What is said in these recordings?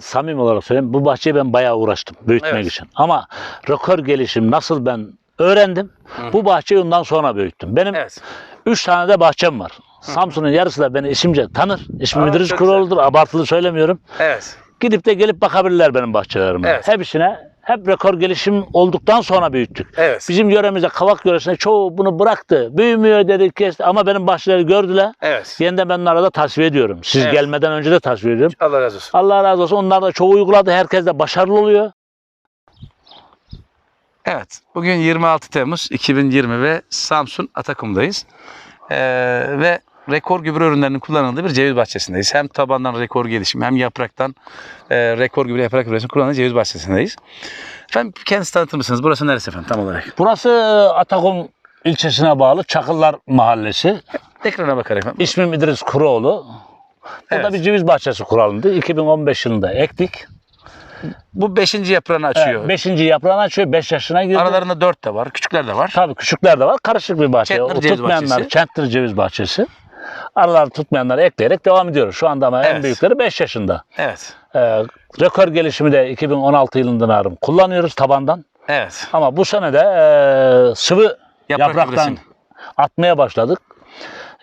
samimi olarak söyleyeyim bu bahçeyi ben bayağı uğraştım büyütmek Evet. için. Ama rekor gelişim nasıl ben öğrendim. Bu bahçeyi ondan sonra büyüttüm. Benim Evet. üç tane de bahçem var. Samsun'un yarısı da beni isimce tanır. İsmim İdris çok Kuroğlu'dur. Abartılı söylemiyorum. Evet. Gidip de gelip bakabilirler benim bahçelerime. Evet. Hepsine hep rekor gelişim olduktan sonra büyüttük. Evet. Bizim yöremizde Kavak yöresinde çoğu bunu bıraktı. Büyümüyor dedi kesti ama benim bahçeleri gördüler. Evet. Yeniden ben onlara da tasfiye ediyorum. Siz Evet. gelmeden önce de tasfiye ediyorum. Allah razı olsun. Allah razı olsun. Onlar da çoğu uyguladı. Herkes de başarılı oluyor. Evet. Bugün 26 Temmuz 2020 ve Samsun Atakum'dayız. Ee, ve rekor gübre ürünlerinin kullanıldığı bir ceviz bahçesindeyiz. Hem tabandan rekor gelişim hem yapraktan e, rekor gübre yaprak gübresinin kullanıldığı ceviz bahçesindeyiz. Efendim kendinizi tanıtır mısınız? Burası neresi efendim tam olarak? Burası Atakum ilçesine bağlı Çakıllar Mahallesi. Ekrana bakarak efendim. İsmim İdris Kuroğlu. Burada Evet. bir ceviz bahçesi kuruldu. 2015 yılında ektik. Bu 5. yaprağını açıyor. Evet, beşinci yaprağını açıyor. 5 yaşına girdi. Aralarında 4 de var. Küçükler de var. Tabii küçükler de var. Karışık bir bahçe. Çentler ceviz bahçesi. Çentler ceviz bahçesi. Araları tutmayanları ekleyerek devam ediyoruz. Şu anda ama en Evet. büyükleri 5 yaşında. Evet. Ee, rekor gelişimi de 2016 yılından arım kullanıyoruz tabandan. Evet. Ama bu sene de e, sıvı Yaprak yapraktan atmaya başladık.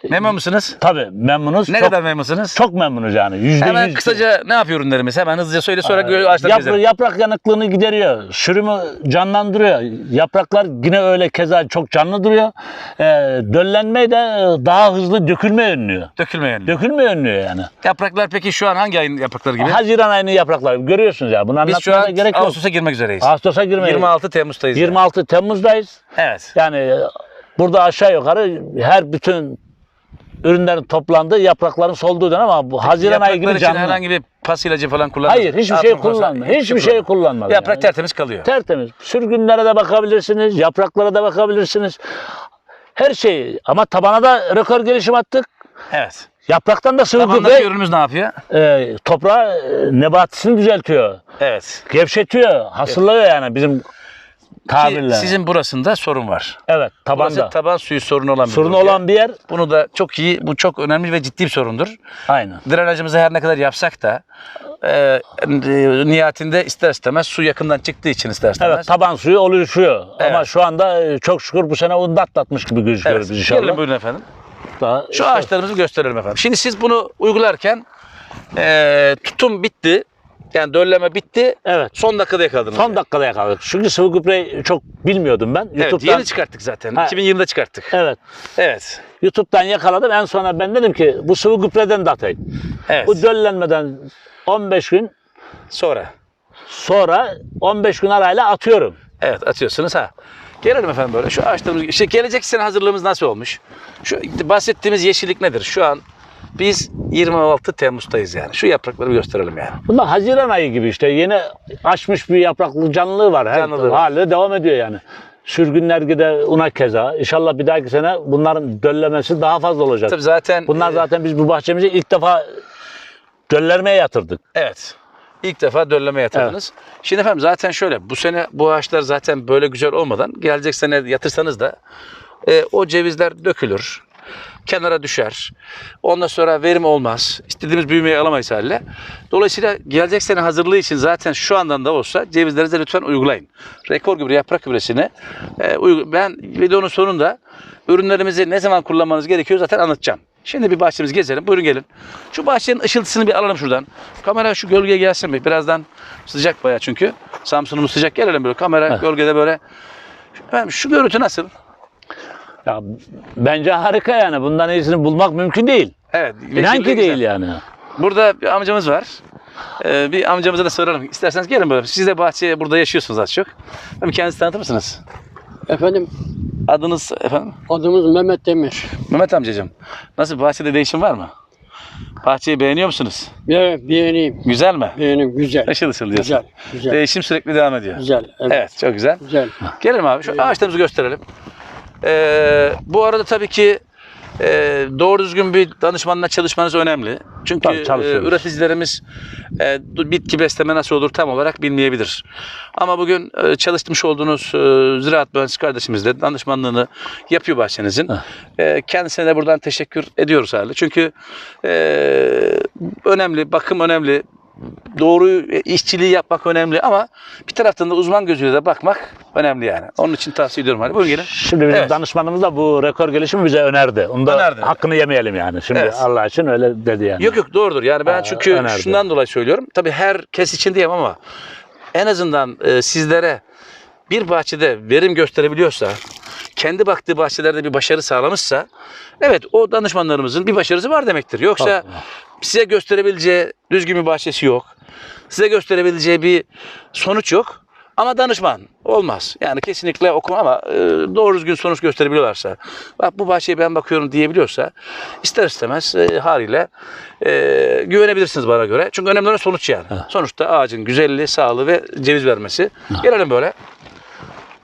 Memnun musunuz? Tabii memnunuz. Ne çok, kadar memnunsunuz? çok memnunuz yani. Yüzde Hemen yüz. kısaca ne yapıyor ürünlerimiz? Hemen hızlıca söyle sonra Ee, ağaçları yapra- gezelim. yaprak yanıklığını gideriyor. Sürümü canlandırıyor. Yapraklar yine öyle keza çok canlı duruyor. Ee, döllenmeyi de daha hızlı dökülme önlüyor. Dökülmeyen. Dökülme önlüyor yani. Yapraklar peki şu an hangi ayın yaprakları gibi? Haziran ayının yaprakları görüyorsunuz ya. Bunu Biz şu an gerek yok. Ağustos'a girmek üzereyiz. Ağustos'a girmeyiz. 26 Temmuz'dayız. yani. 26 Temmuz'dayız. Evet. Yani e, burada aşağı yukarı her bütün ürünlerin toplandığı yaprakların solduğu dönem ama bu Haziran ayı gibi canlı. herhangi bir pas ilacı falan kullanmadınız. Hayır hiçbir şey kullanmadı. hiçbir şey şey kullanmadı. Yaprak yani. tertemiz kalıyor. Tertemiz. Sürgünlere de bakabilirsiniz, yapraklara da bakabilirsiniz. Her şey ama tabana da rekor gelişim attık. Evet. Yapraktan da sıvı gübre ürünümüz ne yapıyor? e, toprağa e, nebatisini düzeltiyor. Evet. Gevşetiyor, hasırlıyor yani bizim Ki tabirle. sizin burasında sorun var. evet, Burası tabanda. taban suyu sorunu olan bir Sorunu bölge. olan bir yer. Bunu da çok iyi, bu çok önemli ve ciddi bir sorundur. Aynen. Drenajımızı her ne kadar yapsak da e, e, nihayetinde ister istemez su yakından çıktığı için ister istemez. Evet, taban suyu oluşuyor. Evet. Ama şu anda e, çok şükür bu sene onu da atlatmış gibi gözüküyoruz Evet. inşallah. Gelin buyurun efendim. Daha- Şu ağaçlarımızı gösterelim efendim. Şimdi siz bunu uygularken e, tutum bitti. Yani dölleme bitti. Evet. Son dakikada yakaladınız. Son yani. dakikada yakaladık. Çünkü sıvı gübreyi çok bilmiyordum ben. Evet, YouTube'dan, yeni çıkarttık zaten. Ha. 2020'de çıkarttık. Evet. Evet. YouTube'dan yakaladım. En sonra ben dedim ki bu sıvı gübreden de atayım. Evet. Bu döllenmeden 15 gün Sonra. sonra 15 gün arayla atıyorum. Evet atıyorsunuz ha. Gelelim efendim böyle. Şu ağaçlarımız, işte gelecek sene hazırlığımız nasıl olmuş? Şu bahsettiğimiz yeşillik nedir? Şu an biz 26 Temmuz'dayız yani. Şu yaprakları gösterelim yani. Bunlar Haziran ayı gibi işte yeni açmış bir yapraklı canlılığı var. Her Canlılığı var. hali devam ediyor yani. Sürgünler gide una keza. İnşallah bir dahaki sene bunların döllemesi daha fazla olacak. Tabii zaten Bunlar e, zaten biz bu bahçemizi ilk defa döllermeye yatırdık. Evet. İlk defa dölleme yatırdınız. Şimdi efendim zaten şöyle bu sene bu ağaçlar zaten böyle güzel olmadan gelecek sene yatırsanız da e, o cevizler dökülür. Kenara düşer. Ondan sonra verim olmaz. İstediğimiz büyümeyi alamayız haliyle. Dolayısıyla gelecek sene hazırlığı için zaten şu andan da olsa cevizlerinize lütfen uygulayın. Rekor gübre, yaprak gübresini e, ben videonun sonunda ürünlerimizi ne zaman kullanmanız gerekiyor zaten anlatacağım. Şimdi bir bahçemizi gezelim. Buyurun gelin. Şu bahçenin ışıltısını bir alalım şuradan. Kamera şu gölgeye gelsin mi? Birazdan sıcak bayağı çünkü. Samsun'umuz sıcak. Gelelim böyle kamera gölgede böyle. Efendim şu görüntü nasıl? Ya bence harika yani. Bundan iyisini bulmak mümkün değil. Evet. İnan ki güzel. değil yani. Burada bir amcamız var. Ee, bir amcamıza da soralım. İsterseniz gelin böyle. Siz de bahçeye burada yaşıyorsunuz az çok. Hem kendinizi tanıtır mısınız? Efendim Adınız efendim? adımız Mehmet Demir. Mehmet amcacığım. Nasıl bahçede değişim var mı? Bahçeyi beğeniyor musunuz? Evet beğeneyim. Güzel mi? Beğeneyim güzel. Işıl ışıl diyorsun. Güzel. Güzel. Değişim sürekli devam ediyor. Güzel. Evet. Evet çok güzel. Güzel. Gelelim abi şu ağaçlarımızı gösterelim. Ee, bu arada tabii ki e, doğru düzgün bir danışmanla çalışmanız önemli. Çünkü e, üreticilerimiz e, bitki besleme nasıl olur tam olarak bilmeyebilir. Ama bugün e, çalışmış olduğunuz e, ziraat mühendisi kardeşimiz de danışmanlığını yapıyor bahçenizin. E, kendisine de buradan teşekkür ediyoruz hali. Çünkü e, önemli, bakım önemli. Doğru işçiliği yapmak önemli ama bir taraftan da uzman gözüyle de bakmak önemli yani. Onun için tavsiye ediyorum. Hadi buyurun gelin. Şimdi bizim Evet. danışmanımız da bu rekor gelişimi bize önerdi. Onu da Önerdi. hakkını yemeyelim yani. Şimdi Evet. Allah için öyle dedi yani. Yok yok doğrudur. Yani ben Ha, çünkü önerdi. şundan dolayı söylüyorum. Tabii herkes için diyemem ama en azından e, sizlere bir bahçede verim gösterebiliyorsa, kendi baktığı bahçelerde bir başarı sağlamışsa, evet o danışmanlarımızın bir başarısı var demektir. Yoksa Tabii. size gösterebileceği düzgün bir bahçesi yok. Size gösterebileceği bir sonuç yok. Ama danışman olmaz. Yani kesinlikle okuma ama e, doğru düzgün sonuç gösterebiliyorlarsa, bak bu bahçeye ben bakıyorum diyebiliyorsa ister istemez e, haliyle e, güvenebilirsiniz bana göre. Çünkü önemli olan sonuç yani. Sonuçta ağacın güzelliği, sağlığı ve ceviz vermesi. Gelelim böyle.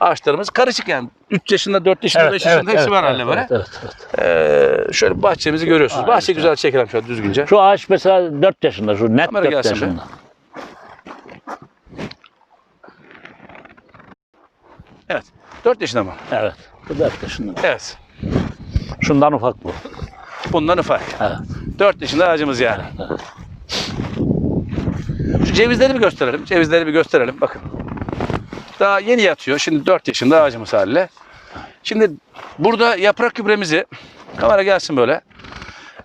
Ağaçlarımız karışık yani. 3 yaşında, 4 yaşında, 5 yaşında hepsi var halde böyle. Evet, evet, evet. Ee, şöyle bahçemizi görüyorsunuz. Bahçe güzel çekelim şöyle düzgünce. Şu ağaç mesela 4 yaşında, şu net Kamera 4 gelsin be. yaşında. Evet. 4 yaşında mı? Evet. Bu 4 yaşında. Evet. Şundan ufak bu. Bundan ufak. Evet. 4 yaşında ağacımız yani. Şu cevizleri bir gösterelim. Cevizleri bir gösterelim. Bakın. Daha yeni yatıyor. Şimdi 4 yaşında ağacımız haliyle. Şimdi burada yaprak gübremizi kamera gelsin böyle.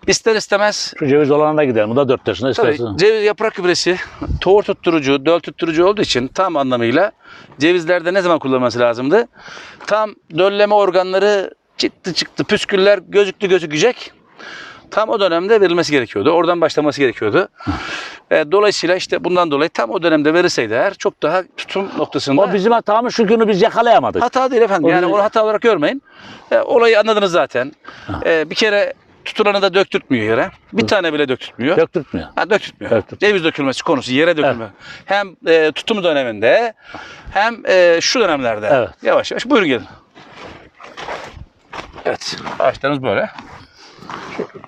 İster istemez Şu ceviz olana da gidelim. Bu da 4 yaşında Tabii istersen. ceviz yaprak gübresi tohum tutturucu, döl tutturucu olduğu için tam anlamıyla cevizlerde ne zaman kullanılması lazımdı? Tam dölleme organları çıktı çıktı, püsküller gözüktü gözükecek. Tam o dönemde verilmesi gerekiyordu. Oradan başlaması gerekiyordu. E, dolayısıyla işte bundan dolayı tam o dönemde verilseydi eğer çok daha tutum noktasında O bizim hatamız şu günü biz yakalayamadık. Hata değil efendim. Yani onu hata olarak görmeyin. E, olayı anladınız zaten. E, bir kere tutulanı da döktürtmüyor yere. Bir tane bile döktürtmüyor. Döktürtmüyor. Ha, döktürtmüyor. Döktürtmüyor. Ceviz dökülmesi konusu yere dökülme. Hem e, tutum döneminde hem e, şu dönemlerde. Evet. Yavaş yavaş buyurun gelin. Evet. Ağaçlarımız böyle.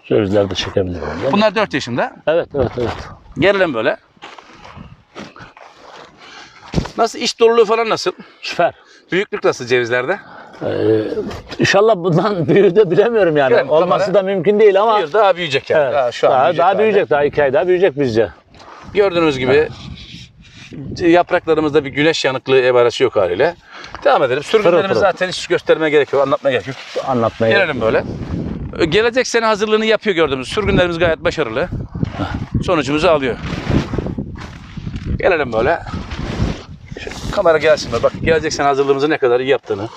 Cevizler de çekebilirim. Bunlar 4 yaşında. Evet, evet, evet. Gelelim böyle. Nasıl iş doluluğu falan nasıl? Süper. Büyüklük nasıl cevizlerde? Ee, inşallah bundan büyüğü de bilemiyorum yani. Bilelim, Olması da mümkün değil ama Büyür, daha büyüyecek yani. evet, Daha şu an daha, büyüyecek. daha büyüyecek. Daha iki ay daha büyüyecek bizce. Gördüğünüz gibi yapraklarımızda bir güneş yanıklığı ebaresi yok haliyle. Devam edelim. Sürgünlerimiz pırıl. zaten hiç göstermeye gerek yok, anlatmaya gerek yok. Anlatmaya Gelelim böyle. Gelecek sene hazırlığını yapıyor gördüğümüz. Sürgünlerimiz gayet başarılı. Sonucumuzu alıyor. Gelelim böyle. Şu kamera gelsin. Bak gelecek sene hazırlığımızı ne kadar iyi yaptığını.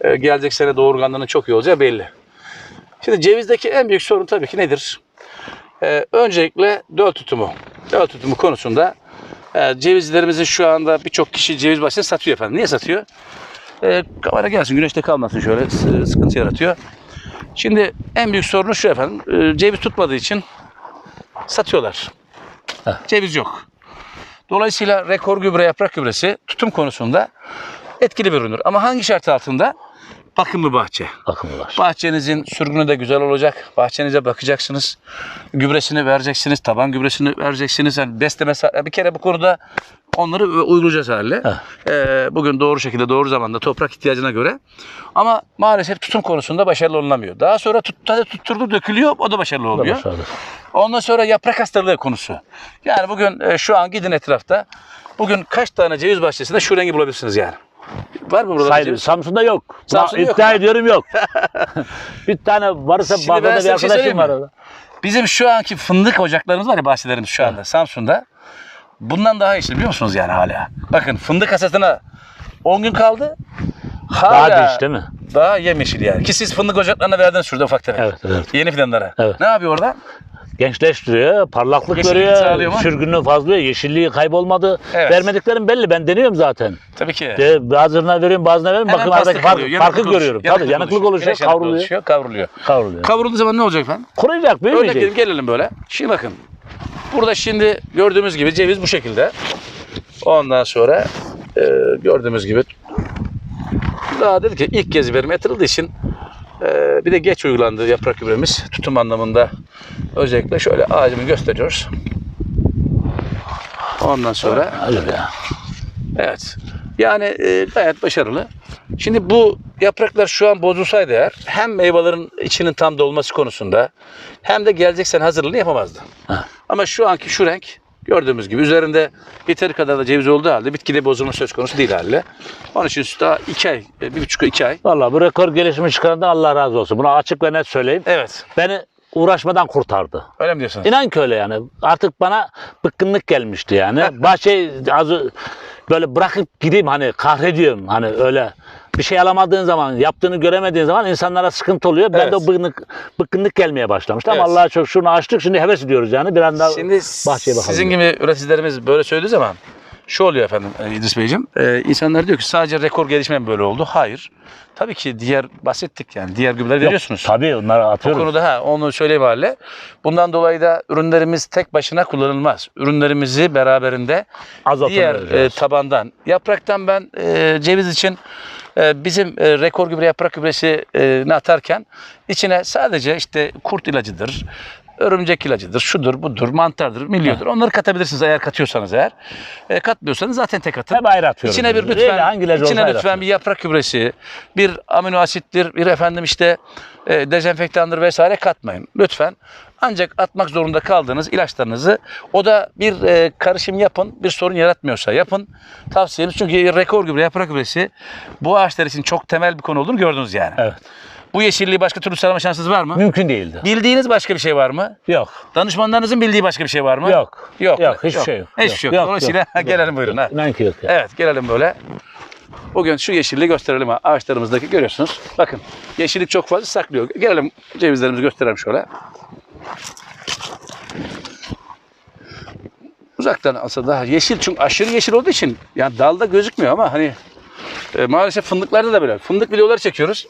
e, Gelecek sene doğurganlığının çok iyi olacağı belli. Şimdi cevizdeki en büyük sorun tabii ki nedir? Ee, öncelikle döl tutumu. Döl tutumu konusunda e, cevizlerimizin şu anda birçok kişi ceviz bahçesini satıyor efendim. Niye satıyor? E, kamera gelsin güneşte kalmasın şöyle sıkıntı yaratıyor. Şimdi en büyük sorunu şu efendim. e, ceviz tutmadığı için satıyorlar. Heh. Ceviz yok. Dolayısıyla rekor gübre yaprak gübresi tutum konusunda etkili bir üründür. Ama hangi şart altında? Bakımlı bahçe. bakımı var. Bahçenizin sürgünü de güzel olacak. Bahçenize bakacaksınız. Gübresini vereceksiniz. Taban gübresini vereceksiniz. Yani besleme bir kere bu konuda onları uygulayacağız haliyle. Ee, bugün doğru şekilde doğru zamanda toprak ihtiyacına göre. Ama maalesef tutum konusunda başarılı olunamıyor. Daha sonra tut, tutturdu dökülüyor. O da başarılı olmuyor. Başarılı. Ondan sonra yaprak hastalığı konusu. Yani bugün e, şu an gidin etrafta. Bugün kaç tane ceviz bahçesinde şu rengi bulabilirsiniz yani. Var mı burada Saydı, ceviz? Samsun'da yok. Samsun'da Buna yok iddia ediyorum yok. bir tane varsa Şimdi Bağdat'ta bir şey arkadaşım söyleyeyim var orada. Bizim şu anki fındık ocaklarımız var ya bahçelerimiz şu anda Samsun'da. Bundan daha iyisi biliyor musunuz yani hala? Bakın fındık hasatına 10 gün kaldı. Hala Daha diş değil mi? Daha yemyeşil yani. Ki siz fındık ocaklarına verdiniz şurada ufak tefek. Evet, evet. Yeni fidanlara. Evet. Ne yapıyor orada? Gençleştiriyor, parlaklık Yeşillik sağlıyor veriyor, sürgünlüğü fazlıyor, yeşilliği kaybolmadı. Evet. Vermediklerim belli, ben deniyorum zaten. Tabii ki. De, bazılarına veriyorum, bazılarına veriyorum. Hemen Bakın aradaki fark, oluyor, yanıklık farkı oluşuyor. görüyorum. Tabii yanıklık oluşuyor, yanıklığı kavruluyor. oluşuyor, kavruluyor. Kavruluyor. Kavrulduğu zaman ne olacak efendim? Kuruyacak, Örnek büyümeyecek. vereyim gelelim böyle. Şimdi bakın. Burada şimdi gördüğümüz gibi ceviz bu şekilde. Ondan sonra e, gördüğümüz gibi daha dedi ki ilk kez verim yatırıldığı için e, bir de geç uygulandı yaprak gübremiz tutum anlamında özellikle şöyle ağacımı gösteriyoruz. Ondan sonra. Evet. Yani e, gayet başarılı. Şimdi bu yapraklar şu an bozulsaydı eğer hem meyvelerin içinin tam dolması konusunda hem de gelecek sene hazırlığını yapamazdı. Ha. Ama şu anki şu renk Gördüğümüz gibi üzerinde yeteri kadar da ceviz olduğu halde bitkide bozulma söz konusu değil halde. Onun için daha iki ay, bir buçuk iki ay. Vallahi bu rekor gelişimi çıkarandan Allah razı olsun. Bunu açık ve net söyleyeyim. Evet. Beni uğraşmadan kurtardı. Öyle mi diyorsunuz? İnan ki öyle yani. Artık bana bıkkınlık gelmişti yani. Bahçeyi az böyle bırakıp gideyim hani kahrediyorum hani öyle. Bir şey alamadığın zaman, yaptığını göremediğin zaman insanlara sıkıntı oluyor. Ben Evet. de o bıkkınlık, bıkkınlık gelmeye başlamıştı. Ama Evet. Allah'a çok şunu açtık. Şimdi heves ediyoruz yani. Bir anda Şimdi bahçeye bakalım. sizin gibi üreticilerimiz böyle söylediği zaman şu oluyor efendim e, İdris Beyciğim. E, insanlar diyor ki sadece rekor gelişme böyle oldu? Hayır. Tabii ki diğer bahsettik yani diğer gübreler Yok, veriyorsunuz. Tabii onları atıyoruz. konuda ha onu söyleyeyim hale. Bundan dolayı da ürünlerimiz tek başına kullanılmaz. Ürünlerimizi beraberinde Azotunu diğer e, tabandan, yapraktan ben e, ceviz için bizim e, rekor gübre yaprak gübresini atarken içine sadece işte kurt ilacıdır, örümcek ilacıdır, şudur, budur, mantardır, milyodur. Onları katabilirsiniz eğer katıyorsanız eğer. E, katmıyorsanız zaten tek atın. Hep ayrı atıyoruz. İçine bir lütfen, hangi ilacı içine lütfen bir yaprak gübresi, bir amino asittir, bir efendim işte e, dezenfektandır vesaire katmayın. Lütfen. Ancak atmak zorunda kaldığınız ilaçlarınızı o da bir e, karışım yapın. Bir sorun yaratmıyorsa yapın. Tavsiyemiz çünkü rekor gübre, yaprak gübresi bu ağaçlar için çok temel bir konu olduğunu gördünüz yani. Evet. Bu yeşilliği başka türlü sağlama şansınız var mı? Mümkün değildi. Bildiğiniz başka bir şey var mı? Yok. Danışmanlarınızın bildiği başka bir şey var mı? Yok. Yok. Yok, hiçbir şey yok. Hiçbir Yok, şey yok. Dolayısıyla gelelim buyurun. Ha. İnan ki yok. ya. Evet gelelim böyle. Bugün şu yeşilliği gösterelim ha, ağaçlarımızdaki görüyorsunuz. Bakın yeşillik çok fazla saklıyor. Gelelim cevizlerimizi gösterelim şöyle. Uzaktan daha yeşil çünkü aşırı yeşil olduğu için yani dalda gözükmüyor ama hani e, maalesef fındıklarda da böyle. Fındık videoları çekiyoruz.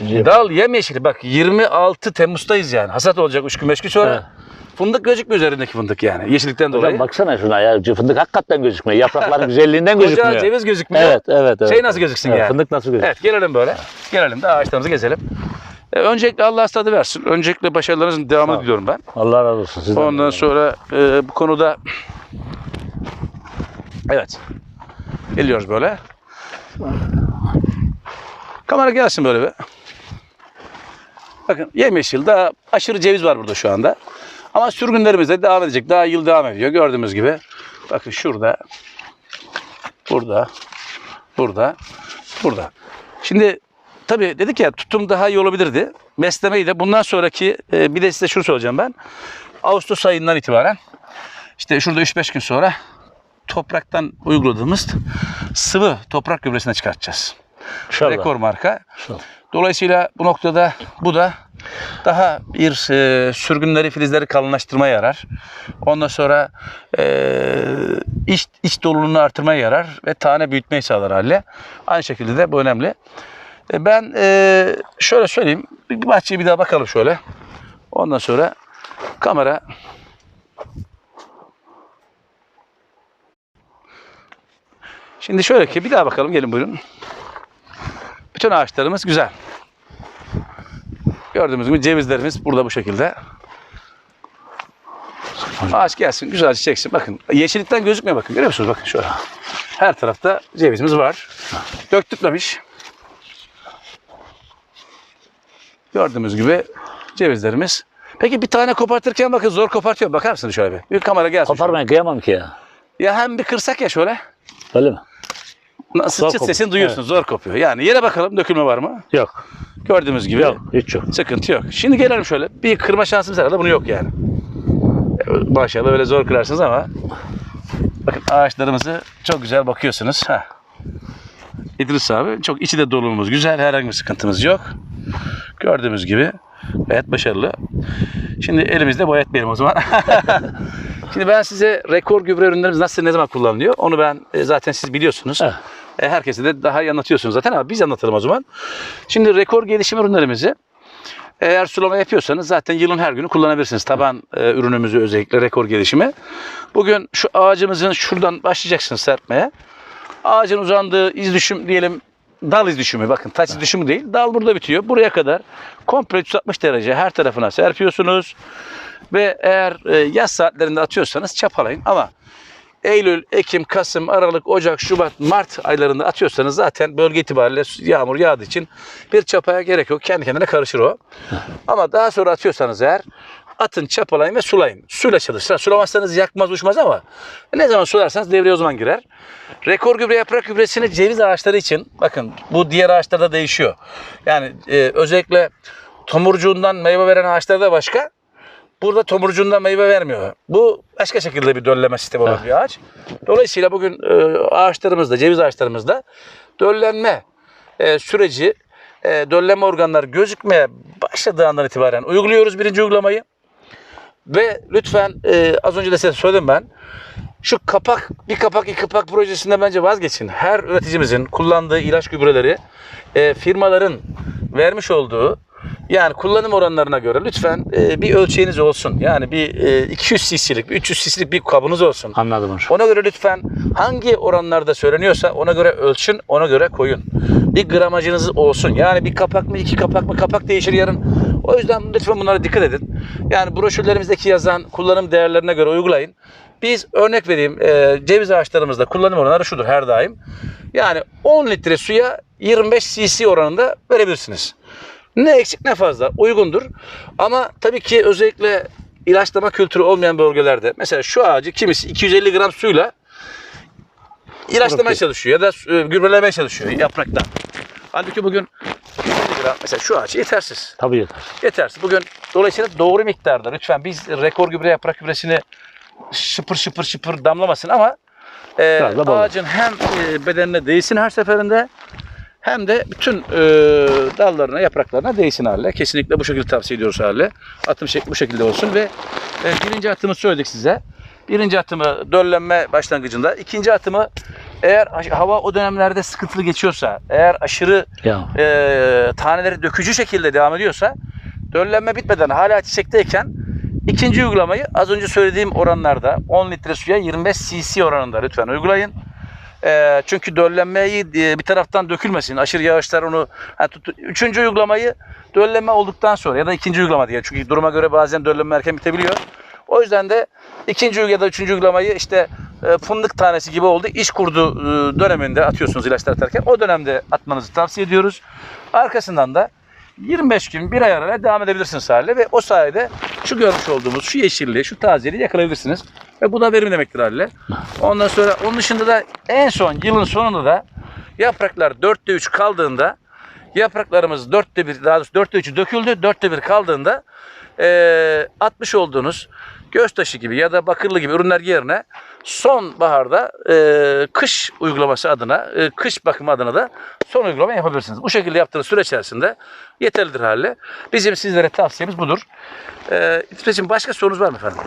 Dal yemyeşil. Bak 26 Temmuz'dayız yani. Hasat olacak 3 gün 5 gün sonra. Evet. Fındık gözükmüyor üzerindeki fındık yani. Yeşillikten dolayı. Hocam baksana şuna ya. Fındık hakikaten gözükmüyor. Yaprakların güzelliğinden gözükmüyor. Koca ceviz gözükmüyor. Evet, evet, evet. Şey nasıl gözüksün Evet, yani? Fındık nasıl gözüküyor? Evet gelelim böyle. Gelelim de ağaçlarımızı gezelim. Ee, öncelikle Allah tadı versin. Öncelikle başarılarınızın devamını ol. diliyorum ben. Allah razı olsun. Sizden Ondan de. sonra e, bu konuda evet geliyoruz böyle. Kamera gelsin böyle bir. Bakın yemyeşil daha aşırı ceviz var burada şu anda. Ama sürgünlerimiz de devam edecek. Daha yıl devam ediyor gördüğümüz gibi. Bakın şurada, burada, burada, burada. Şimdi tabii dedik ya tutum daha iyi olabilirdi. Beslemeyi de bundan sonraki e, bir de size şunu söyleyeceğim ben. Ağustos ayından itibaren işte şurada 3-5 gün sonra topraktan uyguladığımız sıvı toprak gübresine çıkartacağız. İnşallah. Rekor marka. İnşallah. Dolayısıyla bu noktada bu da daha bir e, sürgünleri, filizleri kalınlaştırmaya yarar. Ondan sonra e, iç, iç doluluğunu artırmaya yarar ve tane büyütmeyi sağlar hale. Aynı şekilde de bu önemli. E, ben e, şöyle söyleyeyim. Bahçeye bir daha bakalım şöyle. Ondan sonra kamera Şimdi şöyle ki bir daha bakalım gelin buyurun. Bütün ağaçlarımız güzel. Gördüğümüz gibi cevizlerimiz burada bu şekilde. Ağaç gelsin, güzelce çeksin. Bakın yeşillikten gözükmüyor bakın. Görüyor musunuz? Bakın şöyle. Her tarafta cevizimiz var. Döktürtmemiş. Gördüğümüz gibi cevizlerimiz. Peki bir tane kopartırken bakın zor kopartıyor. Bakar mısınız şöyle bir? Bir kamera gelsin. şöyle. Koparmayın kıyamam ki ya. Ya hem bir kırsak ya şöyle. Öyle mi? Nasıl çıt sesini duyuyorsunuz. Zor kopuyor. Yani yere bakalım dökülme var mı? Yok. Gördüğümüz gibi. Yok. Hiç yok. Sıkıntı yok. Şimdi gelelim şöyle. Bir kırma şansımız herhalde bunu yok yani. E, Maşallah öyle zor kırarsınız ama bakın ağaçlarımızı çok güzel bakıyorsunuz. Heh. İdris abi çok içi de dolumuz güzel. Herhangi bir sıkıntımız yok. Gördüğümüz gibi gayet başarılı. Şimdi elimizde boya etmeyelim o zaman. Şimdi ben size rekor gübre ürünlerimiz nasıl ne zaman kullanılıyor onu ben e, zaten siz biliyorsunuz. Evet. E, herkese de daha iyi anlatıyorsunuz zaten ama biz anlatalım o zaman. Şimdi rekor gelişim ürünlerimizi eğer sulama yapıyorsanız zaten yılın her günü kullanabilirsiniz. Taban e, ürünümüzü özellikle rekor gelişimi. Bugün şu ağacımızın şuradan başlayacaksınız serpmeye. Ağacın uzandığı iz düşüm diyelim dal iz düşümü bakın taç iz düşümü değil. Dal burada bitiyor. Buraya kadar komple 360 derece her tarafına serpiyorsunuz. Ve eğer e, yaz saatlerinde atıyorsanız çapalayın ama Eylül, Ekim, Kasım, Aralık, Ocak, Şubat, Mart aylarında atıyorsanız zaten bölge itibariyle yağmur yağdığı için bir çapaya gerek yok. Kendi kendine karışır o. Ama daha sonra atıyorsanız eğer atın, çapalayın ve sulayın. Suyla çalışır. Ha, Sulamazsanız yakmaz, uçmaz ama ne zaman sularsanız devreye o zaman girer. Rekor gübre yaprak gübresini ceviz ağaçları için bakın bu diğer ağaçlarda değişiyor. Yani e, özellikle tomurcuğundan meyve veren ağaçlarda başka. Burada tomurcuğundan meyve vermiyor. Bu başka şekilde bir dölleme sistemi olan bir ağaç. Dolayısıyla bugün e, ağaçlarımızda, ceviz ağaçlarımızda döllenme e, süreci, e, dölleme organları gözükmeye başladığı andan itibaren uyguluyoruz birinci uygulamayı. Ve lütfen e, az önce de size söyledim ben. Şu kapak, bir kapak, iki kapak projesinde bence vazgeçin. Her üreticimizin kullandığı ilaç gübreleri e, firmaların vermiş olduğu yani kullanım oranlarına göre lütfen e, bir ölçeğiniz olsun. Yani bir e, 200 cc'lik, bir 300 cc'lik bir kabınız olsun. Anladım hocam. Ona göre lütfen hangi oranlarda söyleniyorsa ona göre ölçün, ona göre koyun. Bir gramajınız olsun. Yani bir kapak mı, iki kapak mı, kapak değişir yarın. O yüzden lütfen bunlara dikkat edin. Yani broşürlerimizdeki yazan kullanım değerlerine göre uygulayın. Biz örnek vereyim, e, ceviz ağaçlarımızda kullanım oranları şudur her daim. Yani 10 litre suya 25 cc oranında verebilirsiniz. Ne eksik ne fazla uygundur. Ama tabii ki özellikle ilaçlama kültürü olmayan bölgelerde mesela şu ağacı kimisi 250 gram suyla ilaçlamaya çalışıyor ya da e, gübrelemeye çalışıyor yapraktan. Halbuki bugün 250 gram mesela şu ağaç yetersiz. Tabii yeter. Yetersiz. Bugün dolayısıyla doğru miktarda lütfen biz rekor gübre yaprak gübresini şıpır şıpır şıpır damlamasın ama e, ağacın hem e, bedenine değsin her seferinde hem de bütün e, dallarına, yapraklarına değsin hale. Kesinlikle bu şekilde tavsiye ediyoruz hale. Atım şekli bu şekilde olsun ve e, birinci atımı söyledik size. Birinci atımı döllenme başlangıcında. ikinci atımı eğer hava o dönemlerde sıkıntılı geçiyorsa, eğer aşırı Ya. e, taneleri dökücü şekilde devam ediyorsa döllenme bitmeden hala çiçekteyken ikinci uygulamayı az önce söylediğim oranlarda 10 litre suya 25 cc oranında lütfen uygulayın. E, çünkü döllenmeyi e, bir taraftan dökülmesin. Aşırı yağışlar onu ha, tut- Üçüncü uygulamayı döllenme olduktan sonra ya da ikinci uygulama diye. Çünkü duruma göre bazen döllenme erken bitebiliyor. O yüzden de ikinci ya da üçüncü uygulamayı işte e, fındık tanesi gibi oldu. İş kurdu e, döneminde atıyorsunuz ilaçlar atarken. O dönemde atmanızı tavsiye ediyoruz. Arkasından da 25 gün bir ay arayla devam edebilirsiniz hale ve o sayede şu görmüş olduğumuz şu yeşilliği, şu tazeliği yakalayabilirsiniz. Ve bu da verim demektir hale. Ondan sonra onun dışında da en son yılın sonunda da yapraklar 4'te 3 kaldığında yapraklarımız 4'te 1 daha doğrusu 4'te 3'ü döküldü. 4'te 1 kaldığında eee atmış olduğunuz göztaşı gibi ya da bakırlı gibi ürünler yerine sonbaharda eee kış uygulaması adına, eee, kış bakımı adına da son uygulama yapabilirsiniz. Bu şekilde yaptığınız süre içerisinde yeterlidir hale. Bizim sizlere tavsiyemiz budur. İsmet'ciğim başka sorunuz var mı efendim?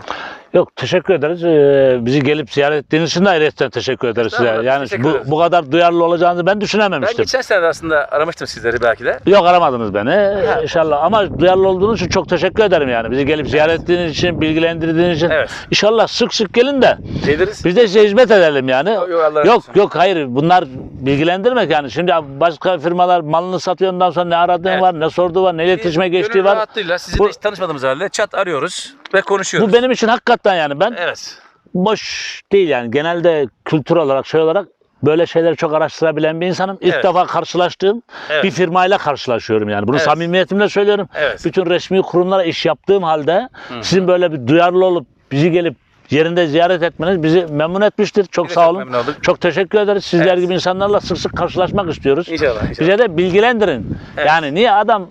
Yok teşekkür ederiz. Ee, bizi gelip ziyaret ettiğiniz için de ayrıca teşekkür ederiz size. Yani teşekkür bu, ederiz. bu kadar duyarlı olacağınızı ben Ben düşünememiştim. geçen sene de aslında aramıştım sizleri belki de. Yok aramadınız beni inşallah ama duyarlı olduğunuz için çok teşekkür ederim yani. Bizi gelip ziyaret ettiğiniz için, bilgilendirdiğiniz için. Evet. İnşallah sık sık gelin de Geliriz. Biz de size hizmet edelim yani. Yok, yok, Allah yok, olsun. yok, hayır bunlar bilgilendirmek yani. Şimdi başka firmalar malını satıyor ondan sonra ne aradığın Evet. var, ne sorduğu var, ne iletişime geçtiği var. rahatlığıyla sizinle Bu- hiç tanışmadığımız halde çat arıyoruz ve konuşuyoruz. Bu benim için hakikaten yani ben Evet. boş değil yani. Genelde kültür olarak şey olarak böyle şeyleri çok araştırabilen bir insanım. İlk Evet. defa karşılaştığım Evet. bir firmayla karşılaşıyorum yani. Bunu Evet. samimiyetimle söylüyorum. Evet. Bütün resmi kurumlara iş yaptığım halde sizin böyle bir duyarlı olup bizi gelip yerinde ziyaret etmeniz bizi memnun etmiştir. Çok Biz de sağ çok olun. memnun olduk. Çok teşekkür ederiz. Sizler Evet. gibi insanlarla sık sık karşılaşmak istiyoruz. İnşallah. inşallah. Bize de bilgilendirin. Evet. Yani niye adam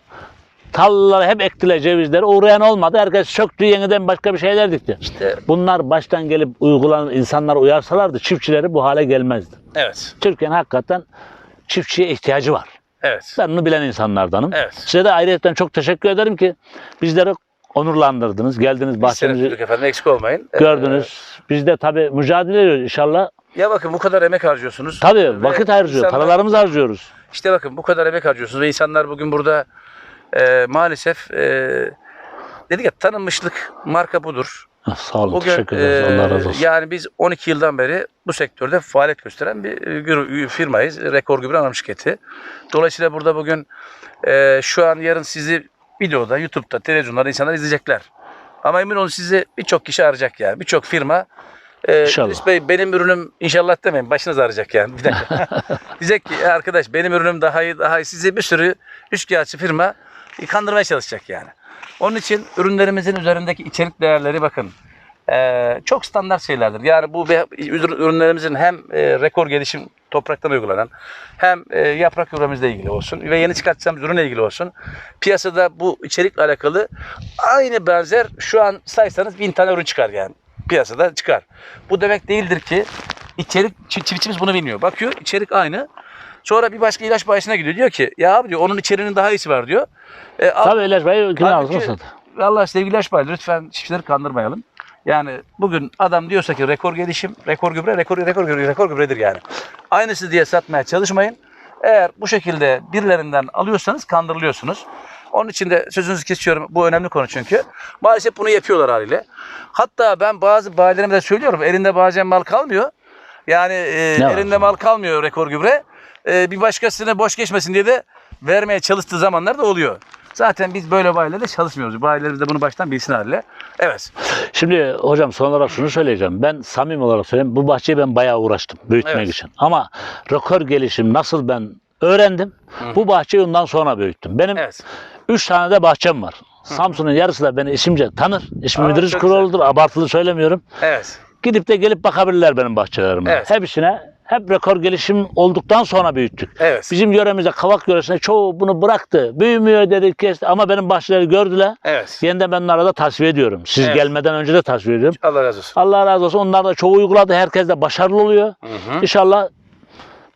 talları hep ektiler cevizleri uğrayan olmadı. Herkes söktü yeniden başka bir şeyler dikti. İşte, Bunlar baştan gelip uygulanan insanlar uyarsalardı çiftçileri bu hale gelmezdi. evet. Türkiye'nin hakikaten çiftçiye ihtiyacı var. Evet. Ben bunu bilen insanlardanım. Evet. Size de ayrıca çok teşekkür ederim ki bizleri onurlandırdınız. Geldiniz bahçemizi efendim eksik olmayın. Ee, gördünüz. Biz de tabii mücadele ediyoruz inşallah. ya bakın bu kadar emek harcıyorsunuz. Tabii vakit harcıyor, insanlar- paralarımızı harcıyoruz. İşte bakın bu kadar emek harcıyorsunuz ve insanlar bugün burada e, maalesef e, dedik ya tanınmışlık marka budur. Sağ olun, Bugün teşekkür ederiz. e, Allah razı olsun. yani biz 12 yıldan beri bu sektörde faaliyet gösteren bir e, gür- firmayız. Rekor Gübre Anonim Şirketi. Dolayısıyla burada bugün e, şu an yarın sizi videoda, YouTube'da, televizyonlarda insanlar izleyecekler. Ama emin olun sizi birçok kişi arayacak yani. Birçok firma e, İnşallah. Bey benim ürünüm inşallah demeyin. Başınız arayacak yani. Bir dakika. Diyecek ki "Ya arkadaş benim ürünüm daha iyi, daha iyi. Sizi bir sürü üçkağıtçı firma kandırmaya çalışacak yani. Onun için ürünlerimizin üzerindeki içerik değerleri bakın. Eee, çok standart şeylerdir. Yani bu ürünlerimizin hem eee, rekor gelişim topraktan uygulanan hem eee, yaprak üremizle ilgili olsun ve yeni çıkartacağımız ürünle ilgili olsun. Piyasada bu içerikle alakalı aynı benzer şu an saysanız bin tane ürün çıkar yani. Piyasada çıkar. Bu demek değildir ki içerik çi- çiftçimiz bunu bilmiyor. Bakıyor içerik aynı. Sonra bir başka ilaç bayisine gidiyor. Diyor ki ya abi diyor onun içeriğinin daha iyisi var diyor. E, Tabii İlaç kim Halbuki- alsın? Vallahi sevgili ilaç bayileri lütfen çiftçileri kandırmayalım. Yani bugün adam diyorsa ki rekor gelişim, rekor gübre, rekor rekor gübre, rekor gübredir yani. Aynısı diye satmaya çalışmayın. Eğer bu şekilde birilerinden alıyorsanız kandırılıyorsunuz. Onun için de sözünüzü kesiyorum. Bu önemli konu çünkü. Maalesef bunu yapıyorlar haliyle. Hatta ben bazı bayilerime de söylüyorum. Elinde bazen mal kalmıyor. Yani e, Ne elinde mal kalmıyor rekor gübre. E, bir başkasına boş geçmesin diye de vermeye çalıştığı zamanlar da oluyor. Zaten biz böyle bayilerle çalışmıyoruz. Bayilerimiz de bunu baştan bilsin haliyle. Evet. Şimdi hocam son olarak şunu söyleyeceğim. Ben samimi olarak söyleyeyim. Bu bahçeyi ben bayağı uğraştım büyütmek Evet. için. Ama rekor gelişim nasıl ben öğrendim. Bu bahçeyi ondan sonra büyüttüm. Benim Evet. tane de bahçem var. Samsun'un yarısı da beni isimce tanır. İsmim Aa, İdris çok Kuroğlu'dur. Abartılı söylemiyorum. Evet. Gidip de gelip bakabilirler benim bahçelerime. Evet. Hepsine hep rekor gelişim olduktan sonra büyüttük. Evet. Bizim yöremizde Kavak yöresinde çoğu bunu bıraktı. Büyümüyor dedi kesti. Ama benim bahçeleri gördüler. Evet. Yeniden ben onlara da tasfiye ediyorum. Siz Evet. gelmeden önce de tasfiye ediyorum. Allah razı olsun. Allah razı olsun. Onlar da çoğu uyguladı. Herkes de başarılı oluyor. Hı hı. İnşallah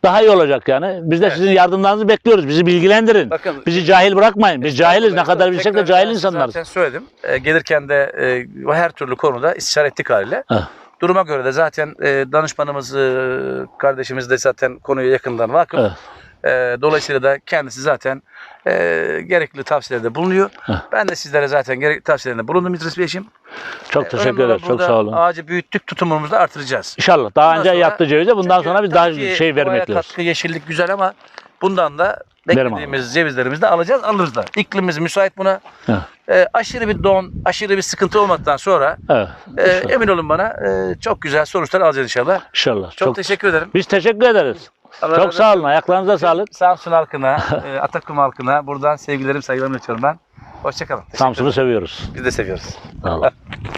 daha iyi olacak yani. Biz de Evet. sizin yardımlarınızı bekliyoruz. Bizi bilgilendirin. Bakın- Bizi cahil bırakmayın. Biz cahiliz. Ne kadar bilsek de cahil insanlarız. Zaten söyledim. E, gelirken de e, her türlü konuda istişare ettik haliyle. Heh. Duruma göre de zaten e, danışmanımız, e, kardeşimiz de zaten konuya yakından vakıf. Evet. E, dolayısıyla da kendisi zaten e, gerekli tavsiyelerde bulunuyor. Heh. Ben de sizlere zaten gerekli tavsiyelerinde bulundum İdris Beyciğim. Çok E, teşekkür ederiz. Çok sağ olun. Ağacı büyüttük, tutumumuzu da artıracağız. İnşallah. Daha Bundan önce sonra- yaptığı cevize bundan sonra biz daha şey vermek lazım. katkı, yeşillik güzel ama bundan da beklediğimiz cevizlerimizi de alacağız, alırız da. İklimimiz müsait buna. E, aşırı bir don, aşırı bir sıkıntı olmaktan sonra Evet. e, emin olun bana e, çok güzel sonuçlar alacağız inşallah. İnşallah. Çok, teşekkür ederim. Biz teşekkür ederiz. Allah Çok sağ olun. Ayaklarınıza sağlık. Samsun halkına, e, Atakum halkına buradan sevgilerimi, saygılarımı iletiyorum ben. Hoşçakalın. Samsun'u seviyoruz. Biz de seviyoruz. Sağ olun.